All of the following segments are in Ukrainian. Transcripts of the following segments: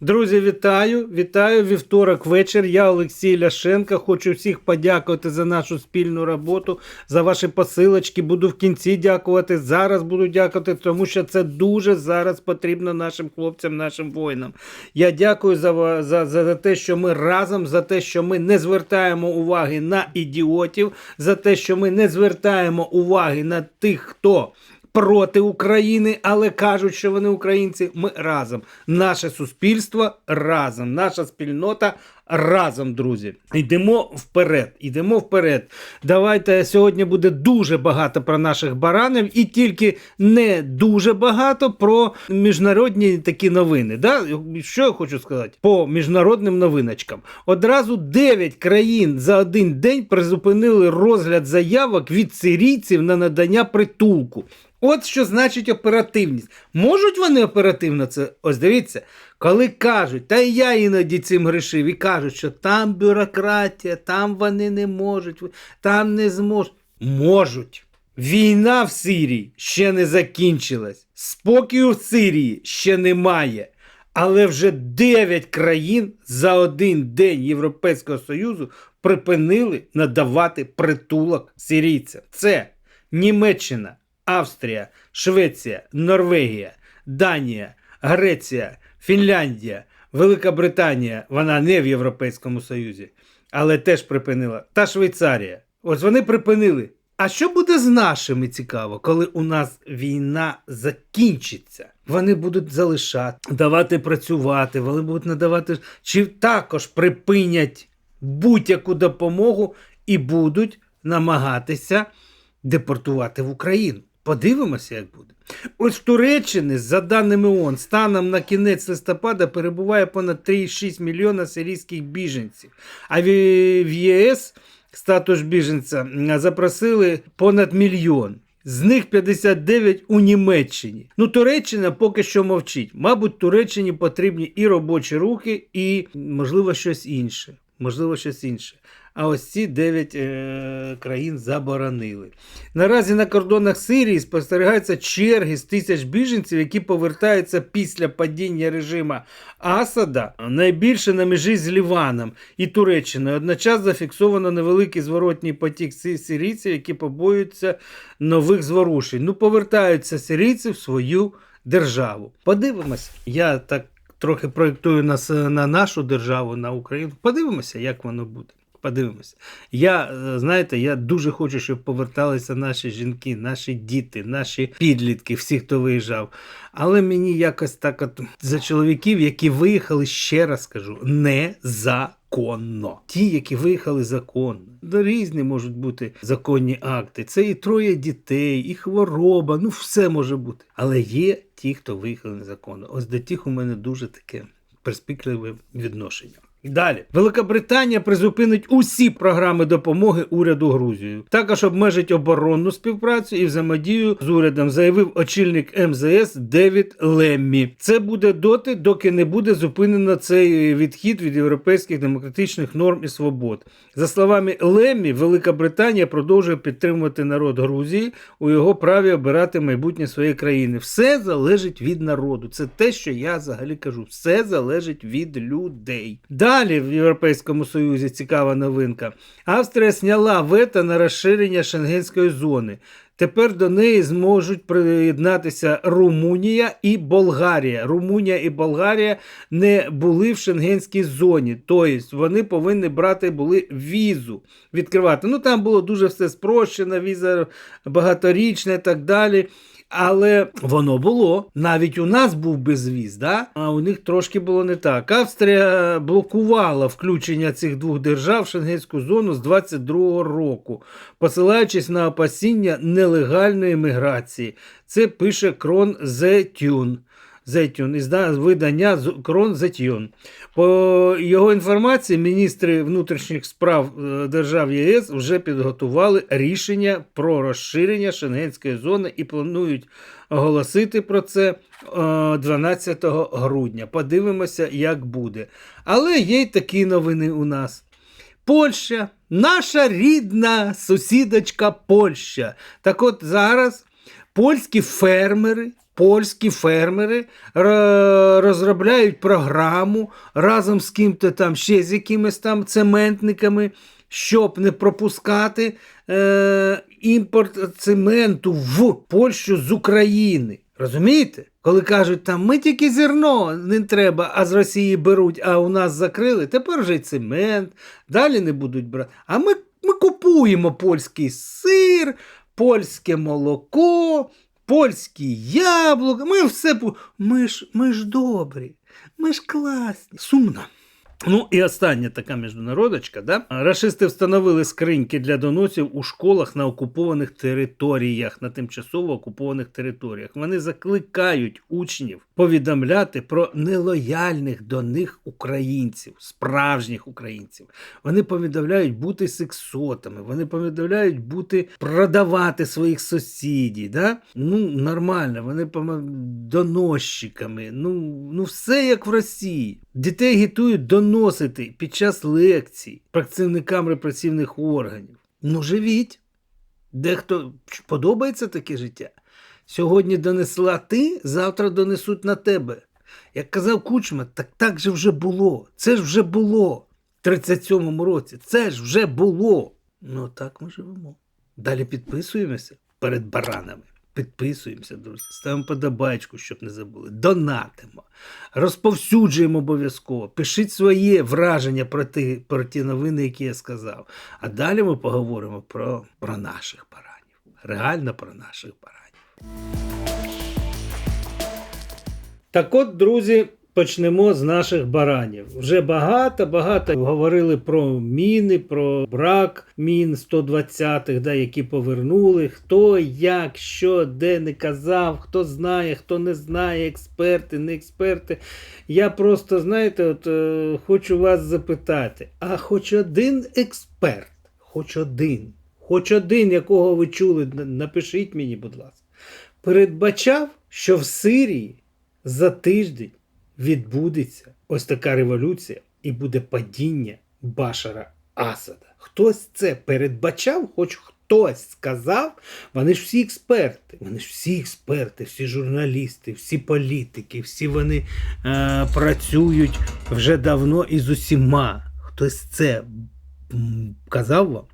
Друзі, вітаю! Вітаю вівторок вечір. Я Олексій Ляшенко. Хочу всіх подякувати за нашу спільну роботу, за ваші посилочки. Буду в кінці дякувати. Зараз буду дякувати, тому що це дуже зараз потрібно нашим хлопцям, нашим воїнам. Я дякую за, за, за, те, що ми разом, за те, що ми не звертаємо уваги на ідіотів, за те, що ми не звертаємо уваги на тих, хто проти України, але кажуть, що вони українці. Ми разом. Наше суспільство разом, наша спільнота разом, друзі. Йдемо вперед. Йдемо вперед. Давайте сьогодні буде дуже багато про наших баранів, і тільки не дуже багато про міжнародні такі новини. Да? Що я хочу сказати? По міжнародним новиночкам. Одразу 9 країн за один день призупинили розгляд заявок від сирійців на надання притулку. От що значить оперативність. Можуть вони оперативно це? Ось дивіться, коли кажуть, та я іноді цим грішив, і кажуть, що там бюрократія, там вони не можуть, там не зможуть. Можуть. Війна в Сирії ще не закінчилась. Спокою в Сирії ще немає. Але вже 9 країн за один день Європейського Союзу припинили надавати притулок сирійцям. Це Німеччина, Австрія, Швеція, Норвегія, Данія, Греція, Фінляндія, Велика Британія. Вона не в Європейському Союзі, але теж припинила. Та Швейцарія. Ось вони припинили. А що буде з нашими цікаво, коли у нас війна закінчиться? Вони будуть залишати, давати працювати, вони будуть надавати, чи також припинять будь-яку допомогу і будуть намагатися депортувати в Україну. Подивимося, як буде. Ось в Туреччини, за даними ООН, станом на кінець листопада перебуває понад 3,6 мільйона сирійських біженців. А в ЄС статус біженця запросили понад мільйон. З них 59 у Німеччині. Ну, Туреччина поки що мовчить. Мабуть, Туреччині потрібні і робочі руки, і, можливо, щось інше. Можливо, щось інше. А ось ці 9 е- країн заборонили. Наразі на кордонах Сирії спостерігаються черги з тисяч біженців, які повертаються після падіння режима Асада, найбільше на межі з Ліваном і Туреччиною. Одночасно зафіксовано невеликий зворотній потік сирійців, які побоюються нових зворушень. Ну, повертаються сирійці в свою державу. Подивимось, я так трохи проєктую нас на нашу державу, на Україну. Подивимося, як воно буде. Подивимося. Я, е, знаєте, я дуже хочу, щоб поверталися наші жінки, наші діти, наші підлітки, всі, хто виїжджав. Але мені якось так от за чоловіків, які виїхали, ще раз кажу, незаконно. Ті, які виїхали законно. Да різні можуть бути законні акти. Це і троє дітей, і хвороба, ну все може бути. Але є ті, хто виїхали незаконно. Ось до тих у мене дуже таке перспективне відношення. Далі, Великобританія призупинить усі програми допомоги уряду Грузії. Також обмежить оборонну співпрацю і взаємодію з урядом, заявив очільник МЗС Девід Леммі. Це буде доти, доки не буде зупинено цей відхід від європейських демократичних норм і свобод. За словами Леммі, Велика Британія продовжує підтримувати народ Грузії у його праві обирати майбутнє своєї країни. Все залежить від народу. Це те, що я взагалі кажу. Все залежить від людей. Далі в Європейському Союзі цікава новинка. Австрія зняла вето на розширення шенгенської зони. Тепер до неї зможуть приєднатися Румунія і Болгарія. Румунія і Болгарія не були в шенгенській зоні, тобто вони повинні брати були візу відкривати. Ну там було дуже все спрощено, віза багаторічна і так далі. Але воно було. Навіть у нас був безвіз, да? а у них трошки було не так. Австрія блокувала включення цих двох держав в шенгенську зону з 22-го року, посилаючись на опасіння нелегальної міграції. Це пише Крон Зетюн. Зетюн, із видання Крон Зетюн. По його інформації, міністри внутрішніх справ е, держав ЄС вже підготували рішення про розширення шенгенської зони і планують оголосити про це е, 12 грудня. Подивимося, як буде. Але є й такі новини у нас. Польща, наша рідна сусідочка Польща. Так от зараз польські фермери польські фермери розробляють програму разом з ким-то там, ще з якимись там цементниками, щоб не пропускати е, імпорт цементу в Польщу з України. Розумієте? Коли кажуть, там ми тільки зерно не треба, а з Росії беруть, а у нас закрили, тепер вже й цемент, далі не будуть брати. А ми, ми купуємо польський сир, польське молоко, польські яблука. Ми все ми ж, ми ж добрі, ми ж класні. Сумно. Ну і остання така міжнародочка, да? Рашисти встановили скриньки для доносів у школах на окупованих територіях, на тимчасово окупованих територіях. Вони закликають учнів повідомляти про нелояльних до них українців, справжніх українців. Вони повідомляють бути сексотами, вони повідомляють бути продавати своїх сусідів. Да? Ну, нормально, вони доносчиками. Ну, ну, все як в Росії. Дітей агітують доносити під час лекцій працівникам репресивних органів. Ну, живіть. Дехто подобається таке життя. Сьогодні донесла ти, завтра донесуть на тебе. Як казав Кучма, так так же вже було. Це ж вже було в 37-му році. Це ж вже було. Ну так ми живемо. Далі підписуємося перед баранами. Підписуємося, друзі, ставимо подобачку, щоб не забули. Донатимо, розповсюджуємо обов'язково. Пишіть своє враження про ті, про ті новини, які я сказав. А далі ми поговоримо про, про наших баранів. Реально про наших баранів. Так от, друзі, почнемо з наших баранів. Вже багато-багато говорили про міни, про брак мін 120-х, да, які повернули. Хто, як, що, де не казав, хто знає, хто не знає, експерти, не експерти. Я просто, знаєте, от е, хочу вас запитати: а хоч один експерт, хоч один, хоч один, якого ви чули, напишіть мені, будь ласка, передбачав, що в Сирії за тиждень відбудеться ось така революція і буде падіння Башара Асада. Хтось це передбачав, хоч хтось сказав. Вони ж всі експерти. Вони ж всі експерти, всі журналісти, всі політики, всі вони е, працюють вже давно і з усіма. Хтось це казав вам?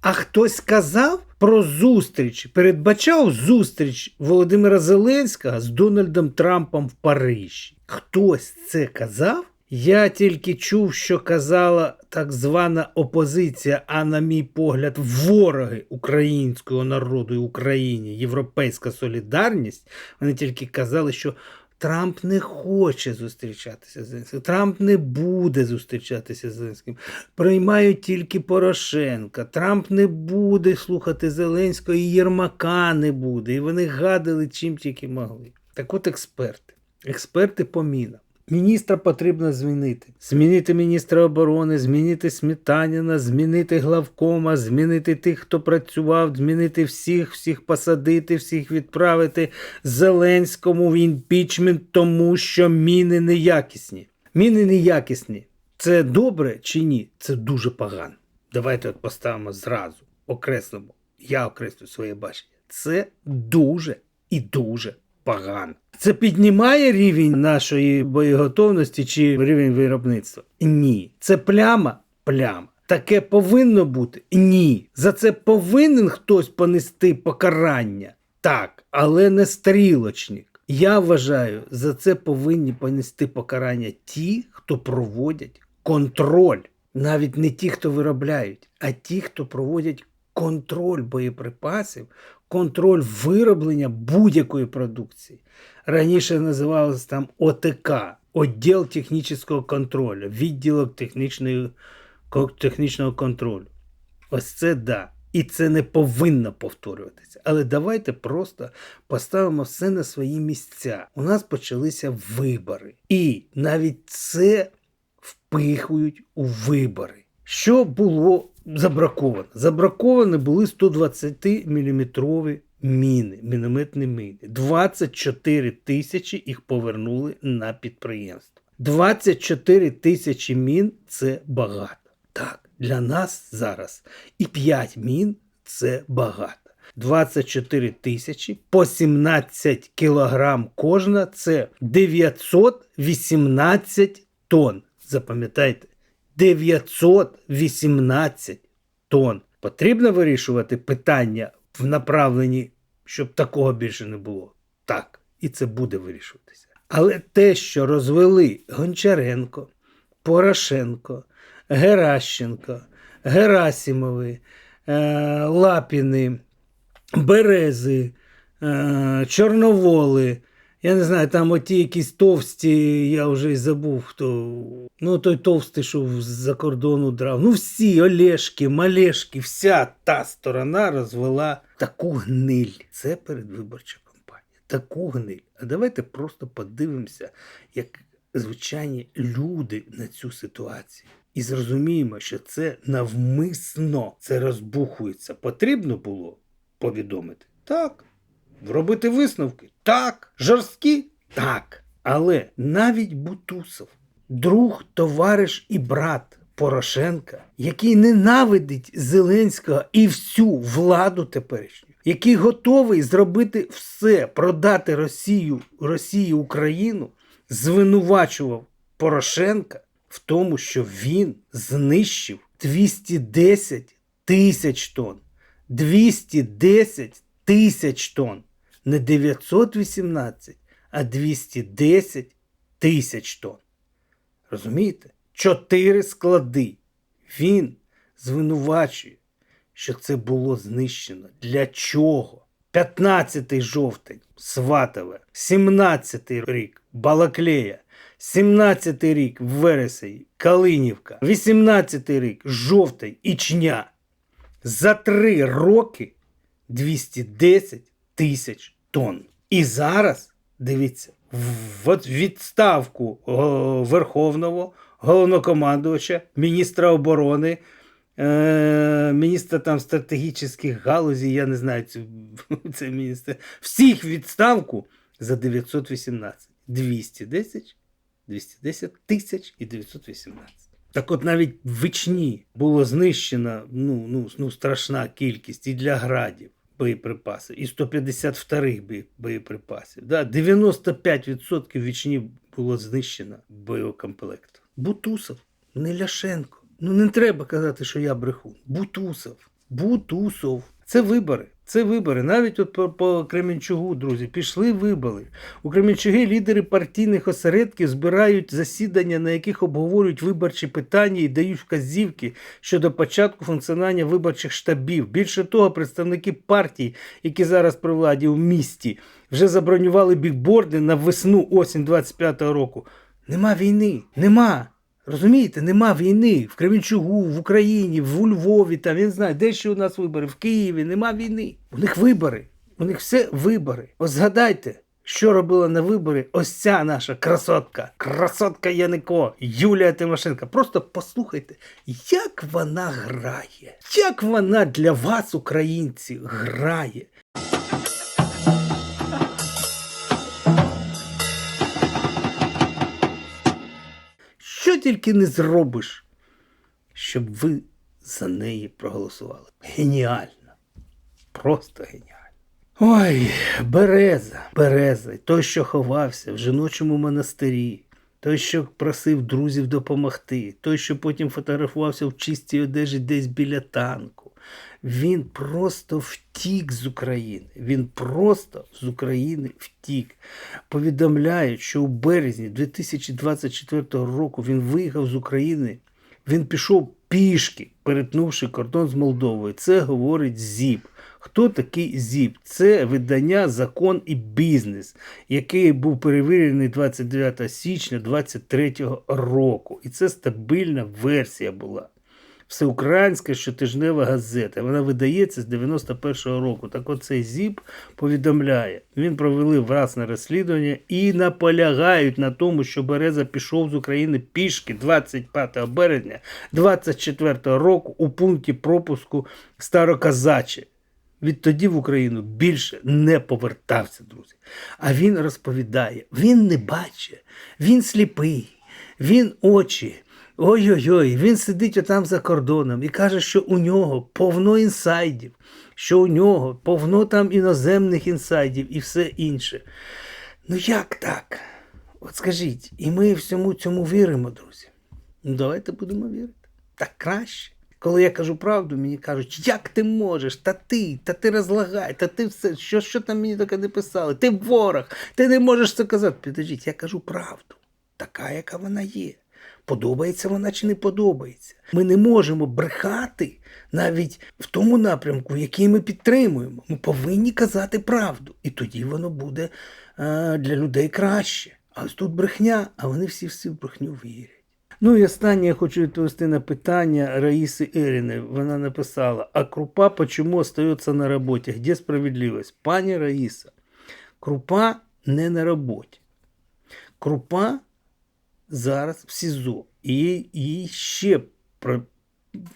А хтось казав про зустріч, передбачав зустріч Володимира Зеленського з Дональдом Трампом в Парижі. Хтось це казав? Я тільки чув, що казала так звана опозиція, а на мій погляд, вороги українського народу і Україні, Європейська солідарність. Вони тільки казали, що Трамп не хоче зустрічатися з Зеленським. Трамп не буде зустрічатися з Зеленським. Приймають тільки Порошенка. Трамп не буде слухати Зеленського, і Єрмака не буде. І вони гадали чим тільки могли. Так от експерти. Експерти по мінам. Міністра потрібно змінити. Змінити міністра оборони, змінити Сметаніна, змінити главкома, змінити тих, хто працював, змінити всіх, всіх посадити, всіх відправити Зеленському в імпічмент, тому що міни неякісні. Міни неякісні. Це добре чи ні? Це дуже погано. Давайте от поставимо зразу, окреслимо. Я окреслю своє бачення. Це дуже і дуже погано. Це піднімає рівень нашої боєготовності чи рівень виробництва? Ні. Це пляма? Пляма. Таке повинно бути? Ні. За це повинен хтось понести покарання? Так, але не стрілочник. Я вважаю, за це повинні понести покарання ті, хто проводять контроль. Навіть не ті, хто виробляють, а ті, хто проводять контроль боєприпасів, контроль вироблення будь-якої продукції. Раніше називалось там ОТК, відділ технічного контролю, відділок технічного контролю. Ось це да. І це не повинно повторюватися. Але давайте просто поставимо все на свої місця. У нас почалися вибори. І навіть це впихують у вибори. Що було забраковано? Забраковані були 120-мм міни, мінометні міни. 24 тисячі їх повернули на підприємство. 24 тисячі мін це багато. Так, для нас зараз і 5 мін це багато. 24 тисячі по 17 кілограм кожна. Це 918 тонн. Запам'ятайте, 918 тонн. Потрібно вирішувати питання в направленні, щоб такого більше не було. Так, і це буде вирішуватися. Але те, що розвели Гончаренко, Порошенко, Геращенко, Герасімови, е, Лапіни, Берези, е, Чорноволи. Я не знаю, там оті якісь товсті, я вже й забув, хто. Ну, той товстий, що з-за кордону драв. Ну, всі Олешки, Малешки, вся та сторона розвела таку гниль. Це передвиборча кампанія. Таку гниль. А давайте просто подивимося, як звичайні люди на цю ситуацію. І зрозуміємо, що це навмисно це розбухується. Потрібно було повідомити? Так. Робити висновки? Так. Жорсткі? Так. Але навіть Бутусов, друг, товариш і брат Порошенка, який ненавидить Зеленського і всю владу теперішню, який готовий зробити все, продати Росію, Росії Україну, звинувачував Порошенка в тому, що він знищив 210 тисяч тонн. 210 тисяч тонн. Не 918, а 210 тисяч тонн. Розумієте? Чотири склади. Він звинувачує, що це було знищено. Для чого? 15 жовтень Сватове, 17 рік Балаклея, 17 рік Вересень, Калинівка, 18 рік жовтень Ічня. За три роки 210 тисяч тонн. І зараз, дивіться, в відставку Верховного головнокомандувача, міністра оборони, е, міністра там стратегічних галузей, я не знаю, це, міністр. Всіх відставку за 918. 210, 210 тисяч і 918. Так от навіть в Ічні було знищено ну, ну, ну, страшна кількість і для градів боєприпасів, і 152-х бої- боєприпасів. Да, 95% вічні було знищено боєкомплекту. Бутусов, не Ляшенко. Ну не треба казати, що я брехун. Бутусов. Бутусов. Це вибори. Це вибори. Навіть от по, по Кременчугу, друзі, пішли вибори. У Кременчугі лідери партійних осередків збирають засідання, на яких обговорюють виборчі питання і дають вказівки щодо початку функціонування виборчих штабів. Більше того, представники партій, які зараз при владі у місті, вже забронювали бікборди на весну осінь 25-го року. Нема війни, нема. Розумієте, нема війни в Кременчугу, в Україні, в Львові, там я не знаю, де ще у нас вибори, в Києві, нема війни. У них вибори. У них все вибори. Ось згадайте, що робила на вибори ось ця наша красотка, красотка Янико, Юлія Тимошенко. Просто послухайте, як вона грає, як вона для вас, українці, грає. Тільки не зробиш, щоб ви за неї проголосували. Геніально. Просто геніально. Ой, Береза, Береза, той, що ховався в жіночому монастирі, той, що просив друзів допомогти, той, що потім фотографувався в чистій одежі десь біля танку. Він просто втік з України. Він просто з України втік. Повідомляють, що у березні 2024 року він виїхав з України. Він пішов пішки, перетнувши кордон з Молдовою. Це говорить ЗІП. Хто такий ЗІП? Це видання Закон і бізнес, який був перевірений 29 січня 2023 року. І це стабільна версія була. Всеукраїнська щотижнева газета. Вона видається з 91-го року. Так от цей ЗІП повідомляє, він провели власне розслідування і наполягають на тому, що Береза пішов з України пішки 25 березня 24 року у пункті пропуску Староказаче. Відтоді в Україну більше не повертався, друзі. А він розповідає: він не бачить, він сліпий, він очі Ой-ой-ой, він сидить отам за кордоном і каже, що у нього повно інсайдів, що у нього повно там іноземних інсайдів і все інше. Ну як так? От скажіть, і ми всьому цьому віримо, друзі. Ну, давайте будемо вірити. Так краще. Коли я кажу правду, мені кажуть, як ти можеш? Та ти, та ти розлагай, та ти все, що, що там мені таке не писали? Ти ворог, ти не можеш це казати. Підождіть, я кажу правду, така, яка вона є. Подобається вона чи не подобається. Ми не можемо брехати навіть в тому напрямку, який ми підтримуємо. Ми повинні казати правду. І тоді воно буде е, для людей краще. А ось тут брехня, а вони всі всі в брехню вірять. Ну і останнє я хочу відповісти на питання Раїси Еріни. Вона написала: А крупа почему остается на роботі? Де справедливість? Пані Раїса, крупа не на роботі. Крупа зараз в СІЗО. І їй ще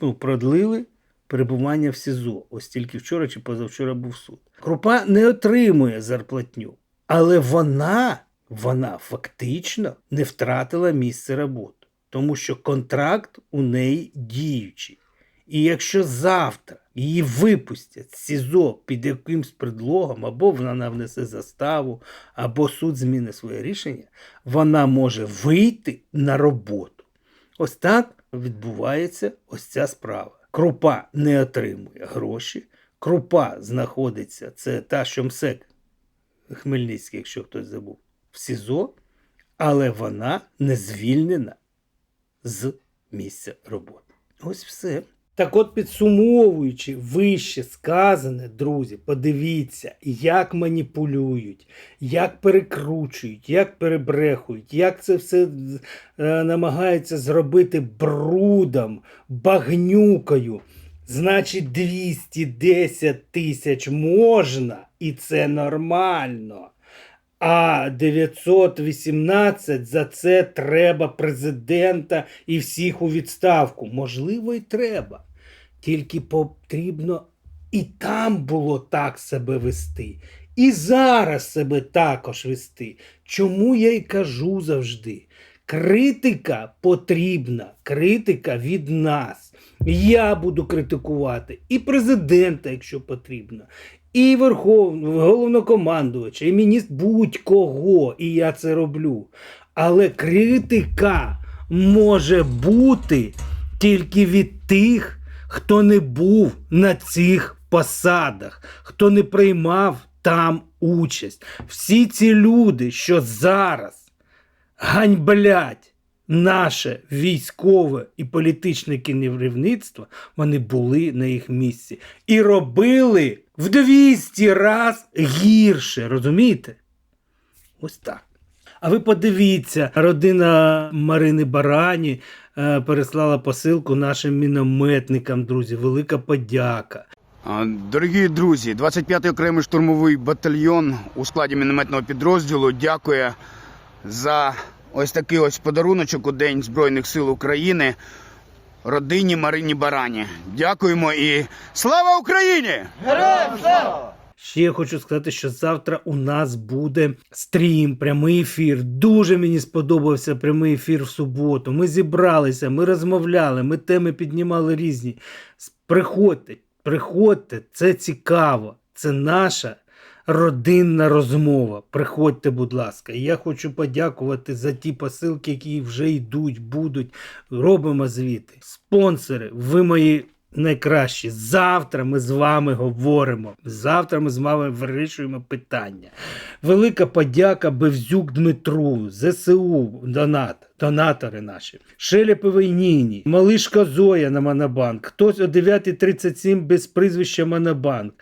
ну, продлили перебування в СІЗО. Ось тільки вчора чи позавчора був суд. Крупа не отримує зарплатню, але вона, вона фактично не втратила місце роботи, тому що контракт у неї діючий. І якщо завтра її випустять з СІЗО під якимсь предлогом, або вона внесе заставу, або суд зміни своє рішення, вона може вийти на роботу. Ось так відбувається ось ця справа. Крупа не отримує гроші, крупа знаходиться, це та, що МСЕК Хмельницький, якщо хтось забув, в СІЗО, але вона не звільнена з місця роботи. Ось все. Так от, підсумовуючи вище сказане, друзі, подивіться, як маніпулюють, як перекручують, як перебрехують, як це все е, намагаються зробити брудом, багнюкою. Значить, 210 тисяч можна, і це нормально. А 918 за це треба президента і всіх у відставку. Можливо, і треба. Тільки потрібно і там було так себе вести, і зараз себе також вести. Чому я й кажу завжди? Критика потрібна, критика від нас. Я буду критикувати і президента, якщо потрібно, і верховного головнокомандувача, і міністр будь-кого, і я це роблю. Але критика може бути тільки від тих, хто не був на цих посадах, хто не приймав там участь. Всі ці люди, що зараз ганьблять наше військове і політичне керівництво, вони були на їх місці і робили в 200 раз гірше, розумієте? Ось так. А ви подивіться, родина Марини Барані е, переслала посилку нашим мінометникам, друзі. Велика подяка. Дорогі друзі, 25-й окремий штурмовий батальйон у складі мінометного підрозділу дякує за ось такий ось подаруночок у День Збройних сил України родині Марині Барані. Дякуємо і слава Україні! Героям! Ще я хочу сказати, що завтра у нас буде стрім, прямий ефір. Дуже мені сподобався прямий ефір в суботу. Ми зібралися, ми розмовляли, ми теми піднімали різні. Приходьте, приходьте, це цікаво. Це наша родинна розмова. Приходьте, будь ласка. Я хочу подякувати за ті посилки, які вже йдуть, будуть. Робимо звіти. Спонсори, ви мої найкращі. Завтра ми з вами говоримо. Завтра ми з вами вирішуємо питання. Велика подяка Бевзюк Дмитру, ЗСУ, донат, донатори наші, Шелеповій Ніні, Малишка Зоя на Монобанк, хтось о 9.37 без прізвища Монобанк.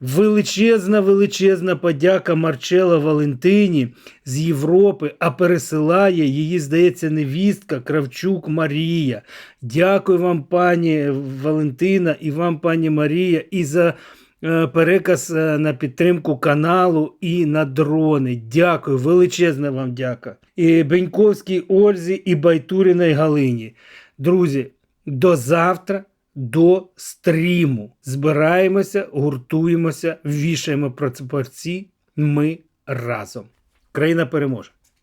Величезна, величезна подяка Марчела Валентині з Європи, а пересилає її, здається, невістка Кравчук Марія. Дякую вам, пані Валентина, і вам, пані Марія, і за переказ е, на підтримку каналу і на дрони. Дякую, величезна вам дяка. І Беньковській Ользі, і Байтуріної Галині. Друзі, до завтра. До стріму збираємося, гуртуємося, вішаємо пропорції. Ми разом. Країна переможе.